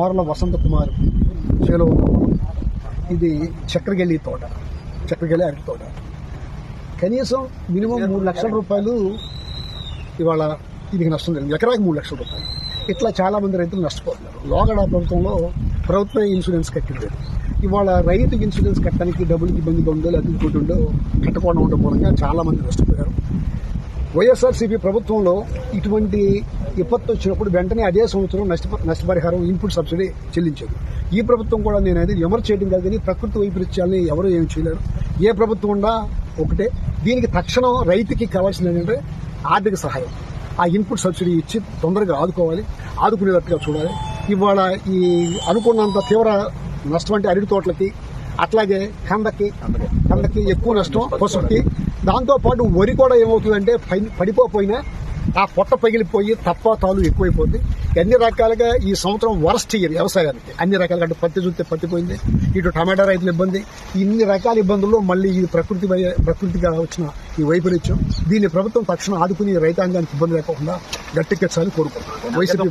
మోరల వసంత కుమార్ చేలో ఇది చక్రగెల్లి తోట. చక్రగెల్లి అరటి తోట. కనీసం మినిమం మూడు లక్షల రూపాయలు ఇవాళ దీనికి నష్టం జరిగింది. ఎకరాకి మూడు లక్షల రూపాయలు. ఇట్లా చాలామంది రైతులు నష్టపోతున్నారు. లోగడ ప్రభుత్వంలో ప్రభుత్వ ఇన్సూరెన్స్ కట్టింది. ఇవాళ రైతు ఇన్సూరెన్స్ కట్టడానికి డబ్బులకి ఇబ్బందిగా ఉందో లేకపోతే ఇంకోటి ఉందో కట్టకుండా ఉండడం మూలంగా చాలా మంది నష్టపోయారు. వైఎస్ఆర్సీపీ ప్రభుత్వంలో ఇటువంటి విపత్తు వచ్చినప్పుడు వెంటనే అదే సంవత్సరం నష్ట నష్టపరిహారం ఇన్పుట్ సబ్సిడీ చెల్లించేది. ఈ ప్రభుత్వం కూడా నేను అనేది విమర్శ చేయడం కాదు కానీ ప్రకృతి వైపరీత్యాలని ఎవరు ఏం చేయలేరు. ఏ ప్రభుత్వం ఉండా ఒకటే. దీనికి తక్షణం రైతుకి కావాల్సింది ఏంటంటే ఆర్థిక సహాయం. ఆ ఇన్పుట్ సబ్సిడీ ఇచ్చి తొందరగా ఆదుకోవాలి. ఆదుకునేటట్టుగా చూడాలి. ఇవాళ ఈ అనుకున్నంత తీవ్ర నష్టం అంటే అరటి తోటలకి అట్లాగే కందకి కందకి ఎక్కువ నష్టం పసుపుకి దాంతో పాటు వరి కూడా ఏమవుతుందంటే పై- పడిపోయినా ఆ పొట్ట పగిలిపోయి తప్ప తాలు ఎక్కువైపోతుంది అన్ని రకాలుగా ఈ సంవత్సరం వరస్ట్ ఇయర్ వ్యవసాయానికి. అన్ని రకాలుగా అంటే పత్తి చూస్తే పత్తి పోయింది ఇటు టమాటా రైతుల ఇబ్బంది. ఇన్ని రకాల ఇబ్బందుల్లో మళ్ళీ ఈ ప్రకృతి ప్రకృతిగా వచ్చిన ఈ వైపరీత్యం దీన్ని ప్రభుత్వం తక్షణం ఆదుకుని రైతాంగానికి ఇబ్బంది లేకుండా గట్టెక్కించాలని కోరుకుంటున్నాను వైసీపీ